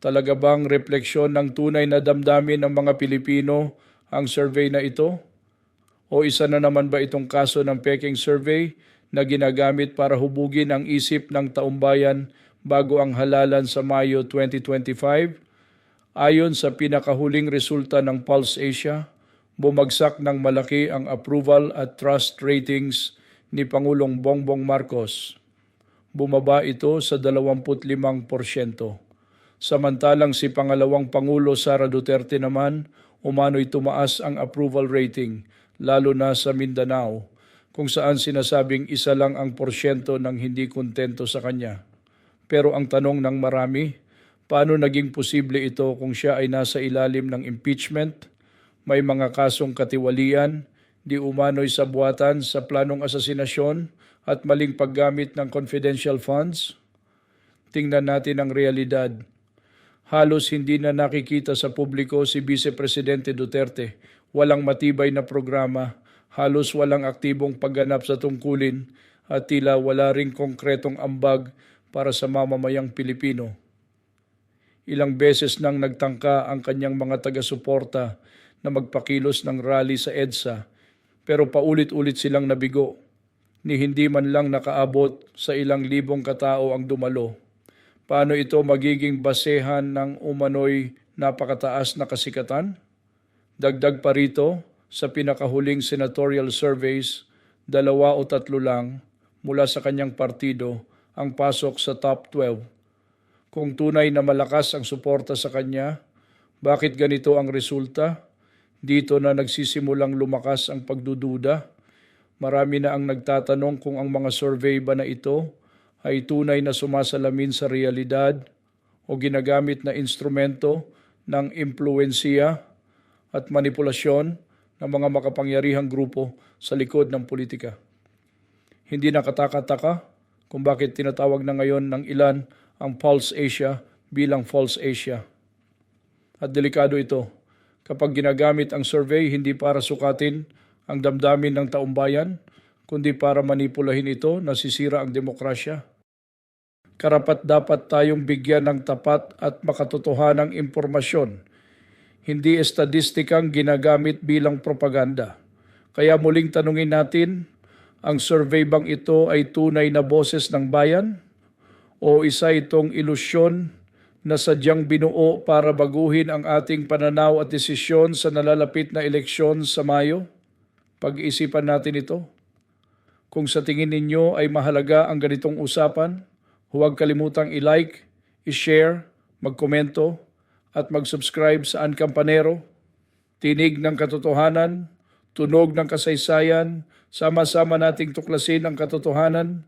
Talaga bang refleksyon ng tunay na damdamin ng mga Pilipino ang survey na ito? O isa na naman ba itong kaso ng peking survey na ginagamit para hubugin ang isip ng taumbayan bago ang halalan sa Mayo 2025? Ayon sa pinakahuling resulta ng Pulse Asia, bumagsak ng malaki ang approval at trust ratings ni Pangulong Bongbong Marcos. Bumaba ito sa 25%. Samantalang si pangalawang Pangulo Sara Duterte naman, umano'y tumaas ang approval rating, lalo na sa Mindanao, kung saan sinasabing isa lang ang porsyento ng hindi kontento sa kanya. Pero ang tanong ng marami, paano naging posible ito kung siya ay nasa ilalim ng impeachment, may mga kasong katiwalian, di umano'y sabuatan sa planong asasinasyon at maling paggamit ng confidential funds? Tingnan natin ang realidad. Halos hindi na nakikita sa publiko si Vice Presidente Duterte. Walang matibay na programa, halos walang aktibong pagganap sa tungkulin at tila wala ring konkretong ambag para sa mamamayang Pilipino. Ilang beses nang nagtangka ang kanyang mga taga-suporta na magpakilos ng rally sa EDSA pero paulit-ulit silang nabigo ni hindi man lang nakaabot sa ilang libong katao ang dumalo. Paano ito magiging basehan ng umano'y napakataas na kasikatan? Dagdag pa rito, sa pinakahuling senatorial surveys, dalawa o tatlo lang mula sa kanyang partido ang pasok sa top 12. Kung tunay na malakas ang suporta sa kanya, bakit ganito ang resulta? Dito na nagsisimulang lumakas ang pagdududa. Marami na ang nagtatanong kung ang mga survey ba na ito ay tunay na sumasalamin sa realidad o ginagamit na instrumento ng impluensya at manipulasyon ng mga makapangyarihang grupo sa likod ng politika. Hindi nakataka-taka kung bakit tinatawag na ngayon ng ilan ang Pulse Asia bilang False Asia. At delikado ito kapag ginagamit ang survey hindi para sukatin ang damdamin ng taumbayan, kundi para manipulahin ito na sisira ang demokrasya. Karapat dapat tayong bigyan ng tapat at makatotohanang impormasyon, hindi estadistikang ginagamit bilang propaganda. Kaya muling tanungin natin, ang survey bang ito ay tunay na boses ng bayan? O isa itong ilusyon na sadyang binuo para baguhin ang ating pananaw at desisyon sa nalalapit na eleksyon sa Mayo? Pag-iisipan natin ito. Kung sa tingin ninyo ay mahalaga ang ganitong usapan, huwag kalimutang i-like, i-share, magkomento, at mag-subscribe sa Ankampanero. Tinig ng katotohanan, tunog ng kasaysayan, sama-sama nating tuklasin ang katotohanan